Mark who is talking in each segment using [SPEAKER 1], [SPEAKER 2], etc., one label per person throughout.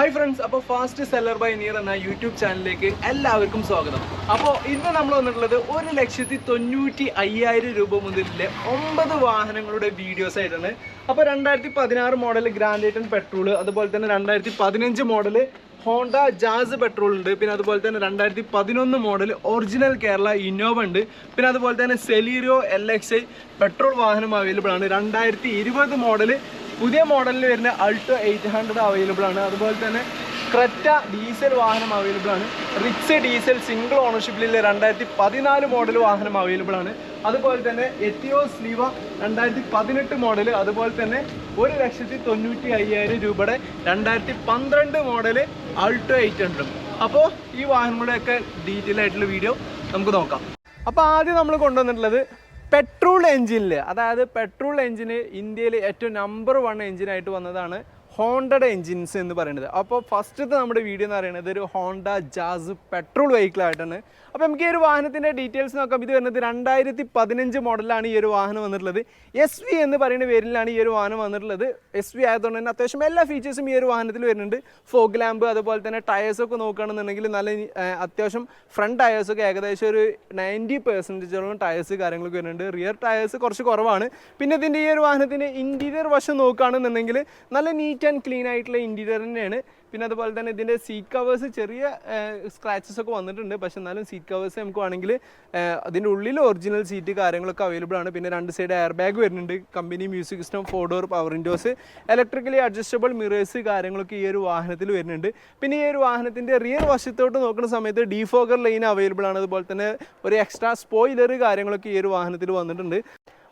[SPEAKER 1] Hi friends അപ്പോൾ fast seller by near എന്ന YouTube ചാനലിലേക്ക് എല്ലാവർക്കും സ്വാഗതം. അപ്പോൾ ഇന്ന് നമ്മൾ വന്നിട്ടുള്ളത് ഒരു ലക്ഷത്തി തൊണ്ണൂറ്റി അയ്യായിരം രൂപ മുതലിലെ ഒമ്പത് വാഹനങ്ങളുടെ വീഡിയോസ് ആയിട്ടാണ്. അപ്പോൾ രണ്ടായിരത്തി പതിനാറ് മോഡൽ ഗ്രാൻഡ് ഐറ്റൻ പെട്രോൾ അതുപോലെ തന്നെ രണ്ടായിരത്തി പതിനഞ്ച് മോഡൽ ഹോണ്ട ജാസ് പെട്രോൾ ഉണ്ട്. പിന്നെ അതുപോലെ തന്നെ രണ്ടായിരത്തി പതിനൊന്ന് മോഡൽ ഒറിജിനൽ കേരള ഇന്നോവ ഉണ്ട്. പിന്നെ അതുപോലെ തന്നെ Celerio L X I petrol വാഹനം അവൈലബിൾ ആണ്. രണ്ടായിരത്തി ഇരുപത് മോഡൽ പുതിയ മോഡലിൽ വരുന്ന അൾട്ടോ എയ്റ്റ് ഹൺഡ്രഡ് അവൈലബിൾ ആണ്. അതുപോലെ തന്നെ ക്രെറ്റ ഡീസൽ വാഹനം അവൈലബിൾ ആണ്. റിക്സ് ഡീസൽ സിംഗിൾ ഓണർഷിപ്പിലുള്ള രണ്ടായിരത്തി പതിനാല് മോഡൽ വാഹനം അവൈലബിൾ ആണ്. അതുപോലെ തന്നെ എത്തിയോ സ്ലീവ രണ്ടായിരത്തി പതിനെട്ട് മോഡൽ അതുപോലെ തന്നെ ഒരു ലക്ഷത്തി തൊണ്ണൂറ്റി അയ്യായിരം രൂപയുടെ രണ്ടായിരത്തി പന്ത്രണ്ട് മോഡൽ അൾട്ടോ എയ്റ്റ് ഹൺഡ്രഡ്. അപ്പോൾ ഈ വാഹനങ്ങളുടെയൊക്കെ ഡീറ്റെയിൽ ആയിട്ടുള്ള വീഡിയോ നമുക്ക് നോക്കാം. അപ്പോൾ ആദ്യം നമ്മൾ കൊണ്ടുവന്നിട്ടുള്ളത് പെട്രോൾ എഞ്ചിനിൽ അതായത് പെട്രോൾ എഞ്ചിന് ഇന്ത്യയിൽ ഏറ്റവും നമ്പർ വൺ എഞ്ചിനായിട്ട് വന്നതാണ് ഹോണ്ടയുടെ എഞ്ചിൻസ് എന്ന് പറയുന്നത്. അപ്പോൾ ഫസ്റ്റത്തെ നമ്മുടെ വീഡിയോ എന്ന് പറയുന്നത് ഒരു ഹോണ്ട ജാസ് പെട്രോൾ വെഹിക്കിൾ ആയിട്ടാണ് അപ്പോൾ നമുക്ക് ഈ ഒരു വാഹനത്തിന്റെ ഡീറ്റെയിൽസ് നോക്കാം. ഇത് വരുന്നത് രണ്ടായിരത്തി പതിനഞ്ച് മോഡലാണ് ഈ ഒരു വാഹനം വന്നിട്ടുള്ളത്. എസ് വി എന്ന് പറയുന്ന പേരിലാണ് ഈ ഒരു വാഹനം വന്നിട്ടുള്ളത്. എസ് വി ആയതുകൊണ്ട് തന്നെ അത്യാവശ്യം എല്ലാ ഫീച്ചേഴ്സും ഈ ഒരു വാഹനത്തിൽ വരുന്നുണ്ട്. ഫോഗ് ലാമ്പ് അതുപോലെ തന്നെ ടയേഴ്സൊക്കെ നോക്കുകയാണെന്നുണ്ടെങ്കിൽ നല്ല അത്യാവശ്യം ഫ്രണ്ട് ടയേഴ്സൊക്കെ ഏകദേശം ഒരു നയന്റി പെർസെന്റേജോളം ടയേഴ്സ് കാര്യങ്ങളൊക്കെ വരുന്നുണ്ട്. റിയർ ടയേഴ്സ് കുറച്ച് കുറവാണ്. പിന്നെ ഇതിന്റെ ഈ ഒരു വാഹനത്തിന്റെ ഇന്റീരിയർ വശം നോക്കുകയാണെന്നുണ്ടെങ്കിൽ നല്ല നീറ്റ് ആൻഡ് ക്ലീൻ ആയിട്ടുള്ള ഇന്റീരിയർ തന്നെയാണ്. പിന്നെ അതുപോലെ തന്നെ ഇതിന്റെ സീറ്റ് കവേഴ്സ് ചെറിയ സ്ക്രാച്ചസ് ഒക്കെ വന്നിട്ടുണ്ട്. പക്ഷെ എന്നാലും സീറ്റ് കവേഴ്സ് നമുക്ക് വേണമെങ്കിൽ അതിന്റെ ഉള്ളിൽ ഒറിജിനൽ സീറ്റ് കാര്യങ്ങളൊക്കെ അവൈലബിൾ ആണ്. പിന്നെ രണ്ട് സൈഡ് എയർ ബാഗ് വരുന്നുണ്ട്. Company music system four door power windows electrically adjustable mirrors കാര്യങ്ങളൊക്കെ ഈ ഒരു വാഹനത്തിൽ വരുന്നുണ്ട്. പിന്നെ ഈ ഒരു വാഹനത്തിന്റെ റിയർ വശത്തോട്ട് നോക്കുന്ന സമയത്ത് ഡീഫോഗർ ലൈൻ അവൈലബിൾ ആണ്. അതുപോലെ തന്നെ ഒരു എക്സ്ട്രാ സ്പോയിലർ കാര്യങ്ങളൊക്കെ ഈ ഒരു വാഹനത്തിൽ വന്നിട്ടുണ്ട്.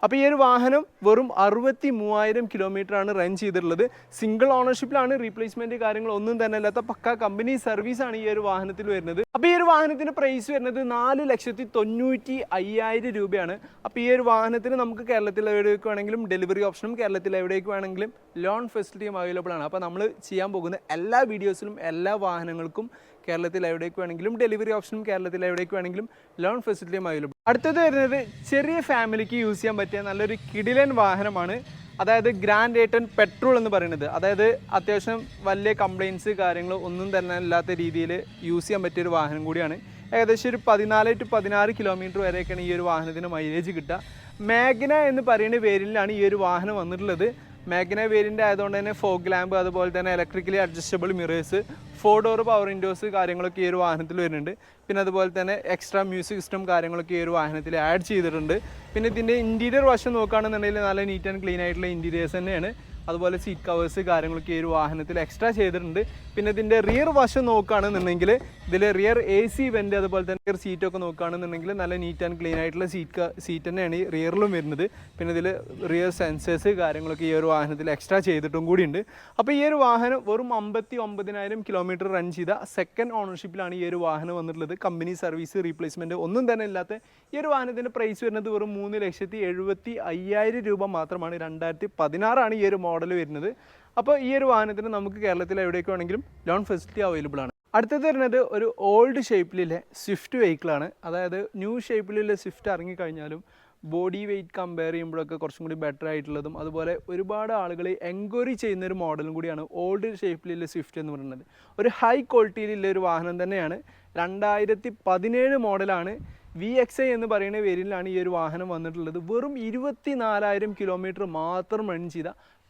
[SPEAKER 1] അപ്പോൾ ഈ ഒരു വാഹനം വെറും അറുപത്തി മൂവായിരം കിലോമീറ്റർ ആണ് റൺ ചെയ്തിട്ടുള്ളത്. സിംഗിൾ ഓണർഷിപ്പിലാണ് റീപ്ലേസ്മെന്റ് കാര്യങ്ങളൊന്നും തന്നെ അല്ലാത്ത പക്ക കമ്പനി സർവീസ് ആണ് ഈ ഒരു വാഹനത്തിൽ വരുന്നത്. അപ്പോൾ ഈ ഒരു വാഹനത്തിന്റെ പ്രൈസ് വരുന്നത് നാല് ലക്ഷത്തി തൊണ്ണൂറ്റി അയ്യായിരം രൂപയാണ്. അപ്പോൾ ഈ ഒരു വാഹനത്തിന് നമുക്ക് കേരളത്തിൽ എവിടേക്ക് വേണമെങ്കിലും ഡെലിവറി ഓപ്ഷനും കേരളത്തിൽ എവിടേക്ക് വേണമെങ്കിലും ലോൺ ഫെസിലിറ്റിയും അവൈലബിൾ ആണ്. അപ്പോൾ നമ്മൾ ചെയ്യാൻ പോകുന്ന എല്ലാ വീഡിയോസിലും എല്ലാ വാഹനങ്ങൾക്കും കേരളത്തിൽ എവിടേക്ക് വേണമെങ്കിലും ഡെലിവറി ഓപ്ഷനും കേരളത്തിൽ എവിടേക്ക് വേണമെങ്കിലും ലോൺ ഫെസിലിറ്റിയും അവൈലബിൾ അടുത്തത് വരുന്നത് ചെറിയ ഫാമിലിക്ക് യൂസ് ചെയ്യാൻ പറ്റിയ നല്ലൊരു കിടിലൻ വാഹനമാണ്. അതായത് ഗ്രാൻഡ് ഏട്ടൻ പെട്രോൾ എന്ന് പറയുന്നത്. അതായത് അത്യാവശ്യം വലിയ കംപ്ലയിൻസ് കാര്യങ്ങൾ ഒന്നും തന്നെ ഇല്ലാത്ത രീതിയിൽ യൂസ് ചെയ്യാൻ പറ്റിയ ഒരു വാഹനം കൂടിയാണ്. ഏകദേശം ഒരു പതിനാല് ടു പതിനാറ് കിലോമീറ്റർ വരെയൊക്കെയാണ് ഈ ഒരു വാഹനത്തിന് മൈലേജ് കിട്ടുക. മാഗ്ന എന്ന് പറയുന്ന പേരിലാണ് ഈ ഒരു വാഹനം വന്നിട്ടുള്ളത്. മാഗ്ന വേരിയന്റ് ആയതുകൊണ്ട് തന്നെ ഫോഗ് ലാമ്പ് അതുപോലെ തന്നെ electrically adjustable mirrors four door power windows കാര്യങ്ങളൊക്കെ ഈ ഒരു വാഹനത്തിൽ വരുന്നുണ്ട്. പിന്നെ അതുപോലെ തന്നെ എക്സ്ട്രാ മ്യൂസിക് സിസ്റ്റം കാര്യങ്ങളൊക്കെ ഈ ഒരു വാഹനത്തിൽ ആഡ് ചെയ്തിട്ടുണ്ട്. പിന്നെ ഇതിന്റെ ഇന്റീരിയർ വശം നോക്കുകയാണെന്നുണ്ടെങ്കിൽ നല്ല നീറ്റ് ആൻഡ് ക്ലീൻ ആയിട്ടുള്ള ഇന്റീരിയേഴ്സ് തന്നെയാണ്. അതുപോലെ സീറ്റ് കവേഴ്സ് കാര്യങ്ങളൊക്കെ ഈ ഒരു വാഹനത്തിൽ എക്സ്ട്രാ ചെയ്തിട്ടുണ്ട്. പിന്നെ ഇതിന്റെ റിയർ വശം നോക്കുകയാണെന്നുണ്ടെങ്കിൽ ഇതിൽ റിയർ എ സി വെന്റ് അതുപോലെ തന്നെ റിയർ സീറ്റൊക്കെ നോക്കുകയാണെന്നുണ്ടെങ്കിൽ നല്ല നീറ്റ് ആൻഡ് ക്ലീൻ ആയിട്ടുള്ള സീറ്റ് സീറ്റ് തന്നെയാണ് ഈ റിയറിലും വരുന്നത്. പിന്നെ ഇതിൽ റിയർ സെൻസേഴ്സ് കാര്യങ്ങളൊക്കെ ഈ ഒരു വാഹനത്തിൽ എക്സ്ട്രാ ചെയ്തിട്ടും കൂടിയുണ്ട്. അപ്പോൾ ഈ ഒരു വാഹനം വെറും അമ്പത്തി ഒമ്പതിനായിരം കിലോമീറ്റർ റൺ ചെയ്ത സെക്കൻഡ് ഓണർഷിപ്പിലാണ് ഈ ഒരു വാഹനം വന്നിട്ടുള്ളത്. കമ്പനി സർവീസ് റീപ്ലേസ്മെന്റ് ഒന്നും തന്നെ ഇല്ലാത്ത ഈ ഒരു വാഹനത്തിന്റെ പ്രൈസ് വരുന്നത് വെറും മൂന്ന് ലക്ഷത്തി എഴുപത്തി അയ്യായിരം രൂപ മാത്രമാണ്. രണ്ടായിരത്തി പതിനാറാണ് ഈ ഒരു മോഡൽ വരുന്നത്. അപ്പോൾ ഈ ഒരു വാഹനത്തിന് നമുക്ക് കേരളത്തിൽ എവിടെയൊക്കെ വേണമെങ്കിലും ലോൺ ഫെസിലിറ്റി അവൈലബിൾ ആണ്. അടുത്തത് വരുന്നത് ഒരു ഓൾഡ് ഷേപ്പിലെ സ്വിഫ്റ്റ് വെഹിക്കിളാണ് അതായത് ന്യൂ ഷേപ്പിലുള്ള സ്വിഫ്റ്റ് ഇറങ്ങിക്കഴിഞ്ഞാലും ബോഡി വെയിറ്റ് കമ്പയർ ചെയ്യുമ്പോഴൊക്കെ കുറച്ചും കൂടി ബെറ്റർ ആയിട്ടുള്ളതും അതുപോലെ ഒരുപാട് ആളുകൾ എൻക്വയറി ചെയ്യുന്ന ഒരു മോഡലും കൂടിയാണ് ഓൾഡ് ഷേപ്പിലുള്ള സ്വിഫ്റ്റ് എന്ന് പറയുന്നത്. ഒരു ഹൈ ക്വാളിറ്റിയിലുള്ള ഒരു വാഹനം തന്നെയാണ്. രണ്ടായിരത്തി പതിനേഴ് മോഡലാണ് വി എക്സ് ഐ എന്ന് പറയുന്ന പേരിലാണ് ഈ ഒരു വാഹനം വന്നിട്ടുള്ളത്. വെറും ഇരുപത്തി നാലായിരം കിലോമീറ്റർ മാത്രം റൺ ചെയ്ത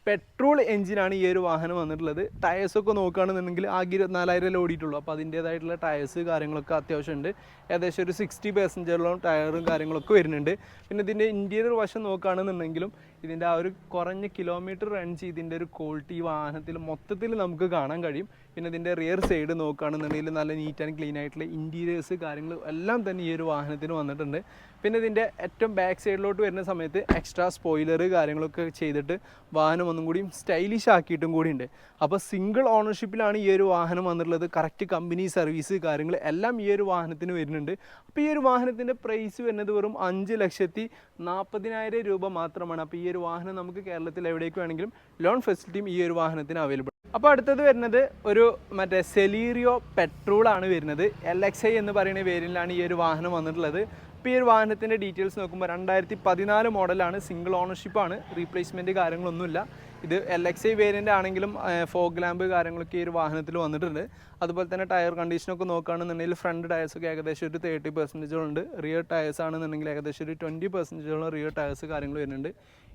[SPEAKER 1] പെട്രോൾ എഞ്ചിനാണ് ഈ ഒരു വാഹനം വന്നിട്ടുള്ളത്. ടയേഴ്സൊക്കെ നോക്കുകയാണെന്നുണ്ടെങ്കിൽ ആകെ ഇരുപത്തിനാലായിരം ഓടിയിട്ടുള്ളൂ. അപ്പോൾ അതിന്റേതായിട്ടുള്ള ടയേഴ്സ് കാര്യങ്ങളൊക്കെ അത്യാവശ്യം ഉണ്ട് ഏകദേശം ഒരു സിക്സ്റ്റി പെർസെന്റേജോളം ടയറും കാര്യങ്ങളൊക്കെ വരുന്നുണ്ട്. പിന്നെ ഇതിന്റെ ഇന്റീരിയർ വശം നോക്കുകയാണെന്നുണ്ടെങ്കിലും ഇതിന്റെ ആ ഒരു കുറഞ്ഞ കിലോമീറ്റർ റൺ ചെയ്തിന്റെ ഒരു ക്വാളിറ്റി വാഹനത്തിൽ മൊത്തത്തിൽ നമുക്ക് കാണാൻ കഴിയും. പിന്നെ ഇതിന്റെ റിയർ സൈഡ് നോക്കുകയാണെന്നുണ്ടെങ്കിൽ നല്ല നീറ്റ് ആൻഡ് ക്ലീൻ ആയിട്ടുള്ള ഇന്റീരിയേഴ്സ് കാര്യങ്ങൾ എല്ലാം തന്നെ ഈ ഒരു വാഹനത്തിന് വന്നിട്ടുണ്ട്. പിന്നെ ഇതിന്റെ ഏറ്റവും ബാക്ക് സൈഡിലോട്ട് വരുന്ന സമയത്ത് എക്സ്ട്രാ സ്പോയിലർ കാര്യങ്ങളൊക്കെ ചെയ്തിട്ട് വാഹനം ഒന്നും കൂടിയും സ്റ്റൈലിഷ് ആക്കിയിട്ടും കൂടി ഉണ്ട്. അപ്പോൾ സിംഗിൾ ഓണർഷിപ്പിലാണ് ഈ ഒരു വാഹനം വന്നിട്ടുള്ളത്. കറക്റ്റ് കമ്പനി സർവീസ് കാര്യങ്ങൾ എല്ലാം ഈ ഒരു വാഹനത്തിന് വരുന്നുണ്ട്. അപ്പോൾ ഈ ഒരു വാഹനത്തിന്റെ പ്രൈസ് വരുന്നത് വെറും അഞ്ച് ലക്ഷത്തി നാൽപ്പതിനായിരം രൂപ മാത്രമാണ്. അപ്പോൾ ഈ ഒരു വാഹനം നമുക്ക് കേരളത്തിൽ എവിടേക്ക് വേണമെങ്കിലും ലോൺ ഫെസിലിറ്റിയും ഈ ഒരു വാഹനത്തിന് അവൈലബിൾ അപ്പോൾ അടുത്തത് വരുന്നത് ഒരു മറ്റേ സെലീറിയോ പെട്രോൾ ആണ് വരുന്നത്. എൽ എക്സ് ഐ എന്ന് പറയുന്ന പേരിലാണ് ഈ ഒരു വാഹനം വന്നിട്ടുള്ളത്. ഇപ്പോൾ ഈ ഒരു വാഹനത്തിന്റെ ഡീറ്റെയിൽസ് നോക്കുമ്പോൾ രണ്ടായിരത്തി പതിനാല് മോഡലാണ് സിംഗിൾ ഓണർഷിപ്പ് ആണ് റീപ്ലേസ്മെന്റ് കാര്യങ്ങളൊന്നുമില്ല. ഇത് എൽ എക്സ് ഐ വേരിയന്റ് ആണെങ്കിലും ഫോഗ് ലാമ്പ് കാര്യങ്ങളൊക്കെ ഈ ഒരു വാഹനത്തിൽ വന്നിട്ടുണ്ട്. അതുപോലെ തന്നെ ടയർ കണ്ടീഷനൊക്കെ നോക്കുകയാണെന്നുണ്ടെങ്കിൽ ഫ്രണ്ട് ടയർസൊക്കെ ഏകദേശം ഒരു തേർട്ടി പെർസെന്റേജോളുണ്ട് റിയർ ടയേഴ്സ് ആണെന്നുണ്ടെങ്കിൽ ഏകദേശം ഒരു ട്വന്റി പെർസെന്റേജോളം റിയർ ടയേഴ്സ് കാര്യങ്ങൾ വരുന്നുണ്ട്.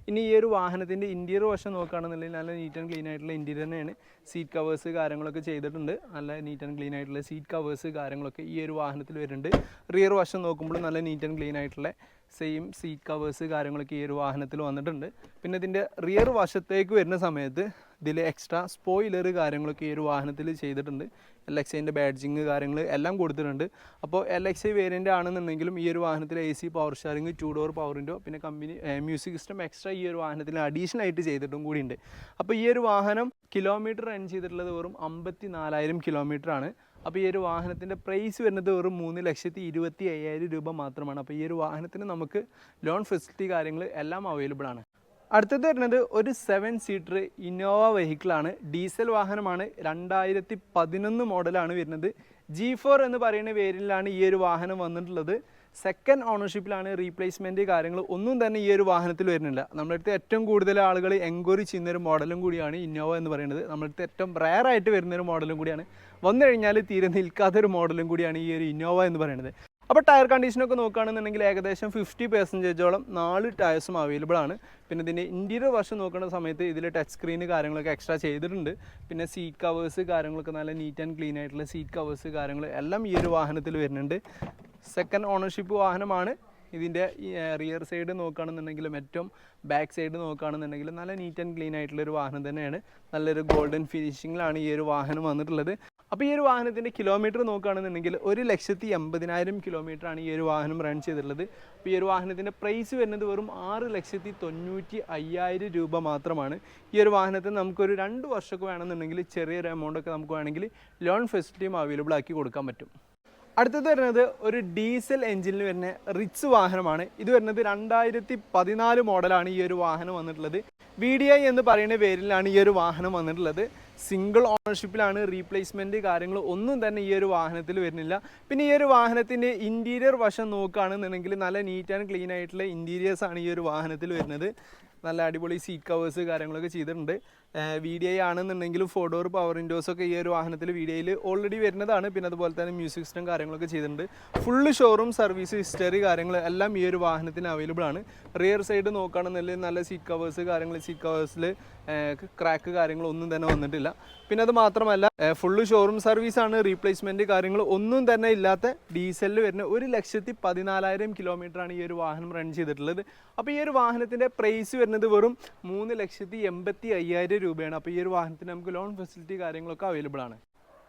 [SPEAKER 1] ഇനി ഈ ഒരു വാഹനത്തിന്റെ ഇന്റീരിയർ വശം നോക്കുകയാണെന്നുണ്ടെങ്കിൽ നല്ല നീറ്റ് ആൻഡ് ക്ലീൻ ആയിട്ടുള്ള ഇന്റീരിയർ തന്നെയാണ്. സീറ്റ് കവേഴ്സ് കാര്യങ്ങളൊക്കെ ചെയ്തിട്ടുണ്ട്. നല്ല നീറ്റ് ആൻഡ് ക്ലീൻ ആയിട്ടുള്ള സീറ്റ് കവേഴ്സ് കാര്യങ്ങളൊക്കെ ഈ ഒരു വാഹനത്തിൽ വരുന്നുണ്ട്. റിയർ വശം നോക്കുമ്പോൾ നല്ല നീറ്റ് ആൻഡ് ക്ലീൻ ആയിട്ടുള്ള സെയിം സീറ്റ് കവേഴ്സ് കാര്യങ്ങളൊക്കെ ഈ ഒരു വാഹനത്തിൽ വന്നിട്ടുണ്ട്. പിന്നെ ഇതിന്റെ റിയർ വശത്തേക്ക് വരുന്ന സമയത്ത് ഇതിൽ എക്സ്ട്രാ സ്പോയിലർ കാര്യങ്ങളൊക്കെ ഈ ഒരു വാഹനത്തിൽ ചെയ്തിട്ടുണ്ട്. എൽ എക്സ് ഐന്റെ ബാഡ്ജിങ് കാര്യങ്ങൾ എല്ലാം കൊടുത്തിട്ടുണ്ട്. അപ്പോൾ എൽ എക്സ് ഐ വേരിയന്റ് ആണെന്നുണ്ടെങ്കിലും ഈ ഒരു വാഹനത്തിൽ A C power steering two door power window പിന്നെ കമ്പനി മ്യൂസിക് സിസ്റ്റം എക്സ്ട്രാ ഈ ഒരു വാഹനത്തിൽ അഡീഷണൽ ആയിട്ട് ചെയ്തിട്ടും കൂടിയുണ്ട്. അപ്പോൾ ഈ ഒരു വാഹനം കിലോമീറ്റർ റൺ ചെയ്തിട്ടുള്ളത് വെറും അമ്പത്തി നാലായിരം കിലോമീറ്റർ ആണ്. അപ്പോൾ ഈ ഒരു വാഹനത്തിന്റെ പ്രൈസ് വരുന്നത് വെറും മൂന്ന് ലക്ഷത്തി ഇരുപത്തി അയ്യായിരം രൂപ മാത്രമാണ്. അപ്പോൾ ഈ ഒരു വാഹനത്തിന് നമുക്ക് ലോൺ ഫെസിലിറ്റി കാര്യങ്ങൾ എല്ലാം അവൈലബിൾ ആണ്. അടുത്തത് വരുന്നത് ഒരു സെവൻ സീറ്റർ ഇന്നോവ വെഹിക്കിളാണ് ഡീസൽ വാഹനമാണ്. രണ്ടായിരത്തി പതിനൊന്ന് മോഡലാണ് വരുന്നത്. ജി ഫോർ എന്ന് പറയുന്ന പേരിലാണ് ഈ ഒരു വാഹനം വന്നിട്ടുള്ളത്. സെക്കൻഡ് ഓണർഷിപ്പിലാണ് റീപ്ലേസ്മെന്റ് കാര്യങ്ങൾ. ഒന്നും തന്നെ ഈ ഒരു വാഹനത്തിൽ വരുന്നില്ല. നമ്മുടെ അടുത്ത് ഏറ്റവും കൂടുതൽ ആളുകൾ എൻക്വയറി ചെയ്യുന്ന ഒരു മോഡലും കൂടിയാണ് ഇന്നോവ എന്ന് പറയുന്നത്. നമ്മുടെ അടുത്ത് ഏറ്റവും റയർ ആയിട്ട് വരുന്ന ഒരു മോഡലും കൂടിയാണ്. വന്നു കഴിഞ്ഞാൽ തീരെ നിൽക്കാത്തൊരു മോഡലും കൂടിയാണ് ഈ ഒരു ഇന്നോവ എന്ന് പറയുന്നത്. അപ്പോൾ ടയർ കണ്ടീഷനൊക്കെ നോക്കുകയാണെന്നുണ്ടെങ്കിൽ ഏകദേശം ഫിഫ്റ്റി പെർസെന്റേജോളം നാല് ടയർസും അവൈലബിൾ ആണ്. പിന്നെ ഇതിന്റെ ഇന്റീരിയർ വശം നോക്കുന്ന സമയത്ത് ഇതിൽ ടച്ച് സ്ക്രീന് കാര്യങ്ങളൊക്കെ എക്സ്ട്രാ ചെയ്തിട്ടുണ്ട്. പിന്നെ സീറ്റ് കവേഴ്സ് കാര്യങ്ങളൊക്കെ നല്ല നീറ്റ് ആൻഡ് ക്ലീൻ ആയിട്ടുള്ള സീറ്റ് കവേഴ്സ് കാര്യങ്ങൾ എല്ലാം ഈ ഒരു വാഹനത്തിൽ വരുന്നുണ്ട്. സെക്കൻഡ് ഓണർഷിപ്പ് വാഹനമാണ്. ഇതിന്റെ റിയർ സൈഡ് നോക്കുകയാണെന്നുണ്ടെങ്കിലും ഏറ്റവും ബാക്ക് സൈഡ് നോക്കുകയാണെന്നുണ്ടെങ്കിലും നല്ല നീറ്റ് ആൻഡ് ക്ലീൻ ആയിട്ടുള്ള ഒരു വാഹനം തന്നെയാണ്. നല്ലൊരു ഗോൾഡൻ ഫിനിഷിങ്ങിലാണ് ഈ ഒരു വാഹനം വന്നിട്ടുള്ളത്. അപ്പോൾ ഈ ഒരു വാഹനത്തിന്റെ കിലോമീറ്റർ നോക്കുകയാണെന്നുണ്ടെങ്കിൽ ഒരു ലക്ഷത്തി എൺപതിനായിരം കിലോമീറ്ററാണ് ഈ ഒരു വാഹനം റൺ ചെയ്തിട്ടുള്ളത്. അപ്പോൾ ഈ ഒരു വാഹനത്തിന്റെ പ്രൈസ് വരുന്നത് വെറും ആറ് ലക്ഷത്തി തൊണ്ണൂറ്റി അയ്യായിരം രൂപ മാത്രമാണ്. ഈ ഒരു വാഹനത്തിന് നമുക്കൊരു രണ്ട് വർഷമൊക്കെ വേണമെന്നുണ്ടെങ്കിൽ ചെറിയൊരു എമൗണ്ടൊക്കെ നമുക്ക് വേണമെങ്കിൽ ലോൺ ഫെസിലിറ്റിയും അവൈലബിൾ ആക്കി കൊടുക്കാൻ പറ്റും. അടുത്തത് വരുന്നത് ഒരു ഡീസൽ എഞ്ചിനിൽ വരുന്ന റിച്ച് വാഹനമാണ്. ഇത് വരുന്നത് രണ്ടായിരത്തി പതിനാല് മോഡലാണ് ഈ ഒരു വാഹനം വന്നിട്ടുള്ളത്. വി ഡി ഐ എന്ന് പറയുന്ന പേരിലാണ് ഈ ഒരു വാഹനം വന്നിട്ടുള്ളത്. സിംഗിൾ ഓണർഷിപ്പിലാണ് റീപ്ലേസ്മെന്റ് കാര്യങ്ങൾ ഒന്നും തന്നെ ഈ ഒരു വാഹനത്തിൽ വരുന്നില്ല. പിന്നെ ഈ ഒരു വാഹനത്തിന്റെ ഇന്റീരിയർ വശം നോക്കുകയാണെന്നുണ്ടെങ്കിൽ നല്ല നീറ്റ് ആൻഡ് ക്ലീൻ ആയിട്ടുള്ള ഇന്റീരിയേഴ്സാണ് ഈ ഒരു വാഹനത്തിൽ വരുന്നത്. നല്ല അടിപൊളി സീറ്റ് കവേഴ്സ് കാര്യങ്ങളൊക്കെ ചെയ്തിട്ടുണ്ട്. വി ഡി ഐ ആണെന്നുണ്ടെങ്കിലും ഫോർ ഡോർ പവർ വിൻഡോസ് ഒക്കെ ഈ ഒരു വാഹനത്തിൽ വി ഡി ഐയിൽ ഓൾറെഡി വരുന്നതാണ്. പിന്നെ അതുപോലെ തന്നെ മ്യൂസിക് സിസ്റ്റം കാര്യങ്ങളൊക്കെ ചെയ്തിട്ടുണ്ട്. ഫുള്ള് ഷോറൂം സർവീസ് ഹിസ്റ്ററി കാര്യങ്ങൾ എല്ലാം ഈ ഒരു വാഹനത്തിന് അവൈലബിൾ ആണ്. റിയർ സൈഡ് നോക്കുകയാണെന്നുണ്ടെങ്കിൽ നല്ല സീറ്റ് കവേഴ്സ് കാര്യങ്ങൾ സീറ്റ് കവേഴ്സിൽ ക്രാക്ക് കാര്യങ്ങളൊന്നും തന്നെ വന്നിട്ടില്ല. പിന്നെ അത് മാത്രമല്ല ഫുള്ള് ഷോറൂം ആണ്. റീപ്ലേസ്മെന്റ് കാര്യങ്ങൾ ഒന്നും തന്നെ ഇല്ലാത്ത ഡീസലിൽ വരുന്ന ഒരു ലക്ഷത്തി പതിനാലായിരം കിലോമീറ്റർ ആണ് ഈ ഒരു വാഹനം റൺ ചെയ്തിട്ടുള്ളത്. അപ്പോൾ ഈ ഒരു വാഹനത്തിന്റെ പ്രൈസ് വരുന്നത് വെറും മൂന്ന് ലക്ഷത്തി എൺപത്തി അയ്യായിരം രൂപയാണ്. അപ്പോൾ ഈ ഒരു വാഹനത്തിന് നമുക്ക് ലോൺ ഫെസിലിറ്റി കാര്യങ്ങളൊക്കെ അവൈലബിൾ ആണ്.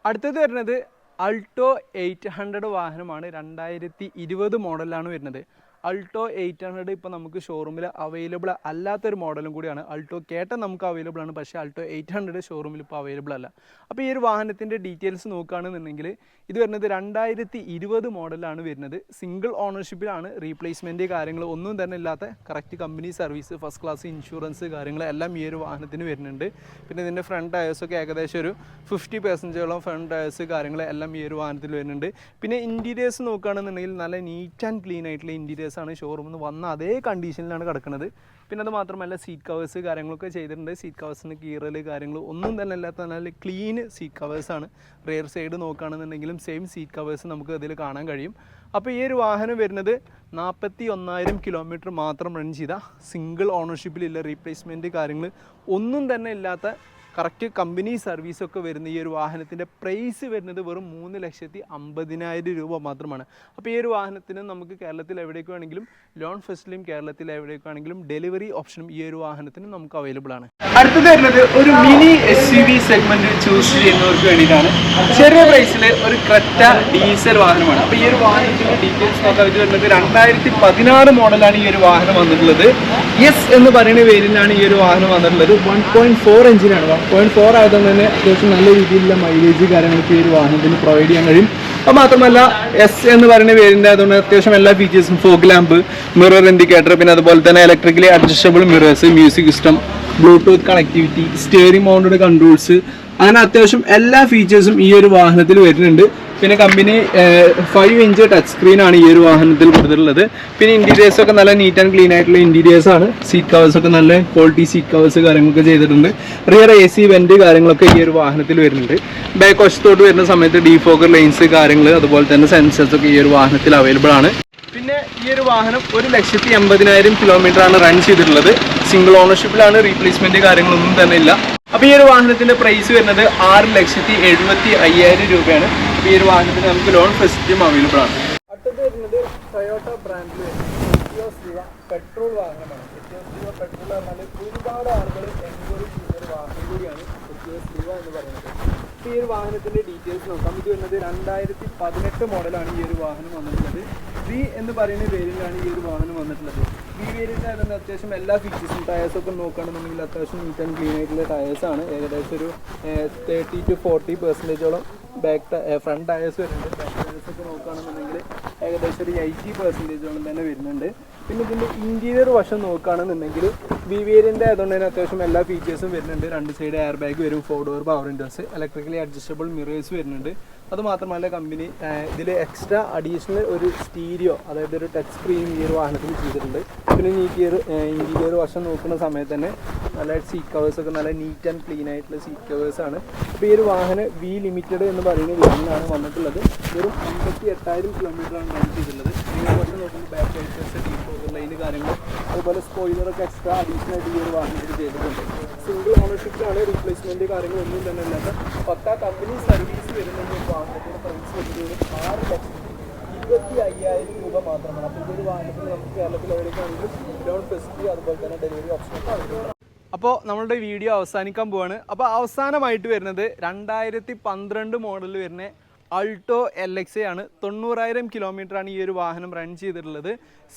[SPEAKER 1] അടുത്തത് വരുന്നത് അൾട്ടോ എയ്റ്റ് ഹൺഡ്രഡ് വാഹനമാണ്. രണ്ടായിരത്തി ഇരുപത് മോഡലാണ് വരുന്നത്. അൾട്ടോ എയ്റ്റ് ഹൺഡ്രഡ് ഇപ്പോൾ നമുക്ക് ഷോറൂമിൽ അവൈലബിൾ അല്ലാത്തൊരു മോഡലും കൂടിയാണ്. അൾട്ടോ കേട്ടൻ നമുക്ക് അവൈലബിൾ ആണ് പക്ഷേ അൾട്ടോ എയ്റ്റ് ഹൺഡ്രഡ് ഷോറൂമിൽ ഇപ്പോൾ അവൈലബിൾ അല്ല. അപ്പോൾ ഈ ഒരു വാഹനത്തിന്റെ ഡീറ്റെയിൽസ് നോക്കുകയാണെന്നുണ്ടെങ്കിൽ ഇത് വരുന്നത് രണ്ടായിരത്തി ഇരുപത് മോഡലാണ് വരുന്നത്. സിംഗിൾ ഓണർഷിപ്പിലാണ് റീപ്ലേസ്മെന്റ് കാര്യങ്ങൾ ഒന്നും തന്നെ ഇല്ലാത്ത correct company service first class insurance കാര്യങ്ങൾ എല്ലാം ഈ ഒരു വാഹനത്തിന് വരുന്നുണ്ട്. പിന്നെ ഇതിന്റെ ഫ്രണ്ട് ടയേഴ്സൊക്കെ ഏകദേശം ഒരു ഫിഫ്റ്റി പെർസെന്റേജോളം ഫ്രണ്ട് ടയേഴ്സ് കാര്യങ്ങൾ എല്ലാം ഈ ഒരു വാഹനത്തിൽ വരുന്നുണ്ട്. പിന്നെ ഇന്റീരിയേഴ്സ് നോക്കുകയാണെന്നുണ്ടെങ്കിൽ നല്ല നീറ്റ് ആൻഡ് ക്ലീൻ ആയിട്ടുള്ള ഇന്റീരിയേഴ്സ് ആണ് ഷോറൂമിൽ നിന്ന് വന്ന അതേ കണ്ടീഷനിലാണ് കിടക്കുന്നത് പിന്നെ അത് മാത്രമല്ല സീറ്റ് കവേഴ്സ് കാര്യങ്ങളൊക്കെ ചെയ്തിട്ടുണ്ട്. സീറ്റ് കവേഴ്സിന് കീറൽ കാര്യങ്ങൾ ഒന്നും തന്നെ അല്ലാത്ത നല്ല ക്ലീൻ സീറ്റ് കവേഴ്സാണ് റിയർ സൈഡ് നോക്കുകയാണെന്നുണ്ടെങ്കിലും സെയിം സീറ്റ് കവേഴ്സ് നമുക്ക് അതിൽ കാണാൻ കഴിയും. അപ്പോൾ ഈ ഒരു വാഹനം വരുന്നത് നാൽപ്പത്തി ഒന്നായിരം കിലോമീറ്റർ മാത്രം റൺ ചെയ്ത സിംഗിൾ ഓണർഷിപ്പിലില്ല റീപ്ലേസ്മെന്റ് കാര്യങ്ങൾ ഒന്നും തന്നെ ഇല്ലാത്ത കറക്റ്റ് കമ്പനി സർവീസൊക്കെ വരുന്ന ഈ ഒരു വാഹനത്തിന്റെ പ്രൈസ് വരുന്നത് വെറും മൂന്ന് ലക്ഷത്തി അമ്പതിനായിരം രൂപ മാത്രമാണ്. അപ്പോൾ ഈ ഒരു വാഹനത്തിന് നമുക്ക് കേരളത്തിൽ എവിടേക്ക് വേണമെങ്കിലും ലോൺ ഫെസ്റ്റിലും കേരളത്തിൽ എവിടേക്ക് വേണമെങ്കിലും ഡെലിവറി ഓപ്ഷനും ഈ ഒരു വാഹനത്തിന് നമുക്ക് അവൈലബിൾ ആണ്. അടുത്തത് വരുന്നത് ഒരു സെഗ്മെന്റ് ചൂസ് ചെയ്യുന്നവർക്ക് വേണ്ടിയിട്ടാണ്. ചെറിയ പ്രൈസിൽ ഒരു ക്രെറ്റ ഡീസൽ വാഹനമാണ്. അപ്പോൾ ഈ ഒരു വാഹനത്തിന്റെ ഡീറ്റെയിൽസ് നോക്കാൻ ഇത് വരുന്നത് രണ്ടായിരത്തി പതിനാറ് മോഡലാണ് ഈ ഒരു വാഹനം വന്നിട്ടുള്ളത്. യെസ് എന്ന് പറയുന്ന പേരിലാണ് ഈ ഒരു വാഹനം വന്നിട്ടുള്ളത്. വൺ പോയിന്റ് ഫോർ എഞ്ചിനാണ് വൺ പോയിന്റ് ഫോർ ആയതുകൊണ്ട് തന്നെ അത്യാവശ്യം നല്ല രീതിയിലുള്ള മൈലേജ് കാര്യങ്ങളൊക്കെ ഈ ഒരു വാഹനത്തിന് പ്രൊവൈഡ് ചെയ്യാൻ കഴിയും. അത് മാത്രമല്ല എസ് എന്ന് പറയുന്ന പേരിന്റെ അതുകൊണ്ട് അത്യാവശ്യം എല്ലാ ഫീച്ചേഴ്സും ഫോഗ് ലാമ്പ് മിറർ ഇൻഡിക്കേറ്റർ പിന്നെ അതുപോലെ തന്നെ electrically adjustable mirrors music system Bluetooth connectivity steering mounted controls അങ്ങനെ അത്യാവശ്യം എല്ലാ ഫീച്ചേഴ്സും ഈ ഒരു വാഹനത്തിൽ വരുന്നുണ്ട്. പിന്നെ company five inch touch screen ആണ് ഈ ഒരു വാഹനത്തിൽ കൊടുത്തിട്ടുള്ളത്. പിന്നെ ഇന്റീരിയേഴ്സ് ഒക്കെ നല്ല നീറ്റ് ആൻഡ് ക്ലീൻ ആയിട്ടുള്ള ഇന്റീരിയേഴ്സ് ആണ്. സീറ്റ് കവേഴ്സ് ഒക്കെ നല്ല ക്വാളിറ്റി സീറ്റ് കവേഴ്സ് കാര്യങ്ങളൊക്കെ ചെയ്തിട്ടുണ്ട്. റിയർ എ സി വെന്റ് കാര്യങ്ങളൊക്കെ ഈ ഒരു വാഹനത്തിൽ വരുന്നുണ്ട്. ബാക്ക് വശത്തോട്ട് വരുന്ന സമയത്ത് ഡീഫോക്കർ ലൈൻസ് കാര്യങ്ങൾ അതുപോലെ തന്നെ സെൻസേഴ്സ് ഒക്കെ ഈ ഒരു വാഹനത്തിൽ അവൈലബിൾ ആണ്. പിന്നെ ഈ ഒരു വാഹനം ഒരു ലക്ഷത്തി എൺപതിനായിരം കിലോമീറ്റർ ആണ് റൺ ചെയ്തിട്ടുള്ളത്. സിംഗിൾ ഓണർഷിപ്പിലാണ് റീപ്ലേസ്മെന്റ് കാര്യങ്ങളൊന്നും തന്നെ ഇല്ല. അപ്പോൾ ഈ ഒരു വാഹനത്തിന്റെ പ്രൈസ് വരുന്നത് ആറ് ലക്ഷത്തി എഴുപത്തി അയ്യായിരം രൂപയാണ്. ഈ ഒരു വാഹനത്തിന് നമുക്ക് ലോൺ ഫെസിലിറ്റിയും അവൈലബിൾ ആണ്. അടുത്തത് വരുന്നത് ടൊയോട്ട ബ്രാൻഡിൽ പെട്രോൾ വാഹനമാണ്. പെട്രോൾ ഒരുപാട് ആളുകൾ എൻക്വയറി ചെയ്യുന്ന ഒരു വാഹനം കൂടിയാണ് ലീവ എന്ന് പറയുന്നത് അപ്പോൾ ഈ ഒരു വാഹനത്തിന്റെ ഡീറ്റെയിൽസ് നോക്കാം. ഇത് വരുന്നത് രണ്ടായിരത്തി പതിനെട്ട് മോഡലാണ് ഈ ഒരു വാഹനം വന്നിട്ടുള്ളത്. വി എന്ന് പറയുന്ന വേരിയന്റാണ് ഈ ഒരു വാഹനം വന്നിട്ടുള്ളത്. വി വേരിയന്റ് ആയിരുന്നു അത്യാവശ്യം എല്ലാ ഫീച്ചേഴ്സും ടയേഴ്സ് ഒക്കെ നോക്കുകയാണെന്നുണ്ടെങ്കിൽ അത്യാവശ്യം നീറ്റ് ആൻഡ് ക്ലീൻ ആയിട്ടുള്ള ടയേഴ്സ് ആണ്. ഏകദേശം ഒരു തേർട്ടി ടു ഫോർട്ടി പെർസെന്റേജോളം ബാക്ക് ഫ്രണ്ട് ടയേഴ്സ് വരുന്നുണ്ട്. ബാക്ക് ടയേഴ്സ് ഒക്കെ നോക്കുകയാണെന്നുണ്ടെങ്കിൽ ഏകദേശം ഒരു എയ്റ്റി പെർസെന്റേജോളം തന്നെ വരുന്നുണ്ട്. പിന്നെ ഇതിന്റെ ഇന്റീരിയർ വശം നോക്കുകയാണെന്നുണ്ടെങ്കിൽ വി വേരിയന്റ് ആയതുകൊണ്ട് തന്നെ അത്യാവശ്യം എല്ലാ ഫീച്ചേഴ്സും വരുന്നുണ്ട്. രണ്ട് സൈഡ് എയർ ബാഗ് വരും four door power windows electrically adjustable mirrors വരുന്നുണ്ട്. അത് മാത്രമല്ല കമ്പനി ഇതിൽ എക്സ്ട്രാ അഡീഷണൽ ഒരു സ്റ്റീരിയോ അതായത് ഒരു ടച്ച് സ്ക്രീൻ ഈ ഒരു വാഹനത്തിൽ ചെയ്തിട്ടുണ്ട്. പിന്നെ നീറ്റിയർ ഇന്റീരിയർ വശം നോക്കുന്ന സമയത്ത് തന്നെ നല്ല സീറ്റ് കവേഴ്സ് ഒക്കെ നല്ല നീറ്റ് ആൻഡ് ക്ലീൻ ആയിട്ടുള്ള സീറ്റ് കവേഴ്സ് ആണ്. അപ്പോൾ ഈ ഒരു വാഹനം വി ലിമിറ്റഡ് എന്ന് പറയുന്ന വാഹനമാണ് വന്നിട്ടുള്ളത്. വെറും അമ്പത്തി എട്ടായിരം കിലോമീറ്ററാണ് റൺ ചെയ്തിട്ടുള്ളത്. നിങ്ങൾ വശം നോക്കുമ്പോൾ ബാക്ക് ഫൈറ്റേഴ്സ് ഡീപ്പ് കാര്യങ്ങൾ. അതുപോലെ സ്പോയിലറൊക്കെ എക്സ്ട്രാ അഡീഷണൽ ആയിട്ട് ഈ ഒരു വാഹനത്തിൽ ചെയ്തിട്ടുണ്ട്. സിംഗിൾ ഓണർഷിപ്പിലാണ് റീപ്ലേസ്മെന്റ് കാര്യങ്ങളൊന്നും തന്നെ ഇല്ലാത്ത. പത്താ കമ്പനി സർവീസ് വരുന്ന വാഹനത്തിന്റെ പ്രൈസ് വരുന്നത് ആറ് ലക്ഷത്തി ഇരുപത്തി അയ്യായിരം രൂപ മാത്രമാണ്. അപ്പോൾ ഇതൊരു വാഹനത്തിൽ നമുക്ക് കേരളത്തിൽ എവിടെയൊക്കെയാണെങ്കിലും ലോൺ ഫെസിലിറ്റി അതുപോലെ തന്നെ ഡെലിവറി ഓപ്ഷൻ അപ്പോൾ നമ്മളുടെ വീഡിയോ അവസാനിക്കാൻ പോവാണ്. അപ്പോൾ അവസാനമായിട്ട് വരുന്നത് രണ്ടായിരത്തി പന്ത്രണ്ട് മോഡലിൽ വരുന്ന അൾട്ടോ എൽ എക്സ് ആണ്. തൊണ്ണൂറായിരം ആണ് ഈ ഒരു വാഹനം റൺ ചെയ്തിട്ടുള്ളത്.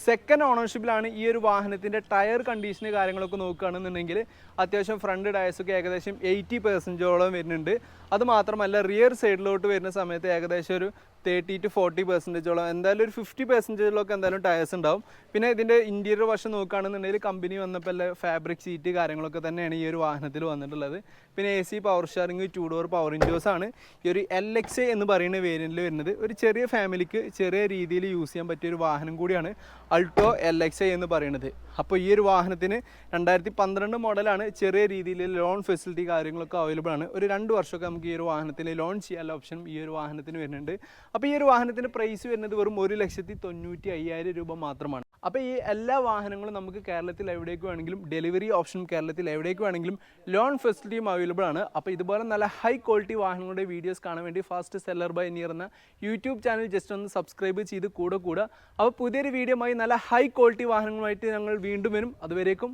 [SPEAKER 1] സെക്കൻഡ് ഓണർഷിപ്പിലാണ് ഈ ഒരു വാഹനത്തിന്റെ ടയർ കണ്ടീഷൻ കാര്യങ്ങളൊക്കെ നോക്കുകയാണെന്നുണ്ടെങ്കിൽ അത്യാവശ്യം ഫ്രണ്ട് ടയർസൊക്കെ ഏകദേശം എയ്റ്റി പെർസെന്റോളം വരുന്നുണ്ട്. അതുമാത്രമല്ല റിയർ സൈഡിലോട്ട് വരുന്ന സമയത്ത് ഏകദേശം ഒരു തേർട്ടി ടു ഫോർട്ടി പെർസെന്റേജോളം എന്തായാലും ഒരു ഫിഫ്റ്റി പെർസെന്റേജിലൊക്കെ എന്തായാലും ടയേഴ്സ് ഉണ്ടാവും. പിന്നെ ഇതിന്റെ ഇന്റീരിയർ വശം നോക്കുകയാണെന്നുണ്ടെങ്കിൽ കമ്പനി വന്നപ്പോൾ അല്ലെ ഫാബ്രിക് സീറ്റ് കാര്യങ്ങളൊക്കെ തന്നെയാണ് ഈ ഒരു വാഹനത്തിൽ വന്നിട്ടുള്ളത്. പിന്നെ A C power sharing two door power windows ആണ്. ഈ ഒരു എൽ എക്സ് എന്ന് പറയുന്ന വേരിയന്റിൽ വരുന്നത്. ഒരു ചെറിയ ഫാമിലിക്ക് ചെറിയ രീതിയിൽ യൂസ് ചെയ്യാൻ പറ്റിയ ഒരു വാഹനം കൂടിയാണ് അൾട്ടോ എൽ എക്സ് എന്ന് പറയുന്നത്. അപ്പോൾ ഈ ഒരു വാഹനത്തിന് രണ്ടായിരത്തി പന്ത്രണ്ട് മോഡലാണ് ചെറിയ രീതിയിൽ ലോൺ ഫെസിലിറ്റി കാര്യങ്ങളൊക്കെ അവൈലബിൾ ആണ്. ഒരു രണ്ട് വർഷമൊക്കെ നമുക്ക് ഈ ഒരു വാഹനത്തിൽ ലോൺ ചെയ്യാനുള്ള ഓപ്ഷൻ ഈ ഒരു വാഹനത്തിന് വരുന്നുണ്ട്. അപ്പോൾ ഈ ഒരു വാഹനത്തിന് പ്രൈസ് വരുന്നത് വെറും ഒരു ലക്ഷത്തി തൊണ്ണൂറ്റി അയ്യായിരം രൂപ മാത്രമാണ്. അപ്പോൾ ഈ എല്ലാ വാഹനങ്ങളും നമുക്ക് കേരളത്തിൽ എവിടേക്ക് വേണമെങ്കിലും ഡെലിവറി ഓപ്ഷനും കേരളത്തിൽ എവിടേക്ക് വേണമെങ്കിലും ലോൺ ഫെസിലിറ്റിയും അവൈലബിൾ ആണ്. അപ്പോൾ ഇതുപോലെ നല്ല ഹൈ ക്വാളിറ്റി വാഹനങ്ങളുടെ വീഡിയോസ് കാണാൻ വേണ്ടി ഫാസ്റ്റ് സെല്ലർ ബൈ നിയർ എന്ന യൂട്യൂബ് ചാനൽ ജസ്റ്റ് ഒന്ന് സബ്സ്ക്രൈബ് ചെയ്ത് കൂടെ കൂടെ. അപ്പോൾ പുതിയൊരു വീഡിയോ നല്ല ഹൈ ക്വാളിറ്റി വാഹനങ്ങളുമായിട്ട് ഞങ്ങൾ വീണ്ടും വരും. അതുവരേക്കും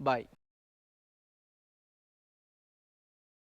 [SPEAKER 1] ബൈ